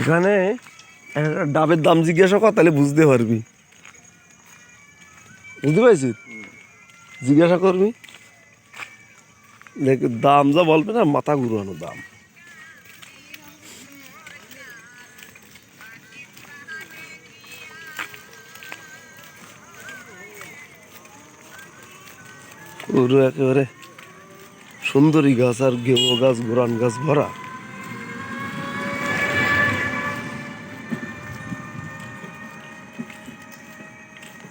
এখানে একটা ডাবের দাম জিজ্ঞাসা কর, তাহলে বুঝতে পারবি। বুঝতে পারছিস? জিজ্ঞাসা করবি। দেখ, দাম যা বলবে না, মাথা ঘুরানো দাম। একেবারে সুন্দরী গাছ আর গেমো গাছ, গোরান গাছ ভরা।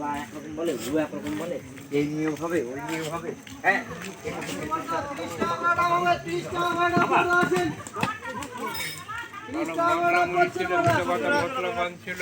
বা একরকম বলে ও একরকম বলে এই নিয়ম হবে ওই নিয়ম হবে হ্যাঁ ছিল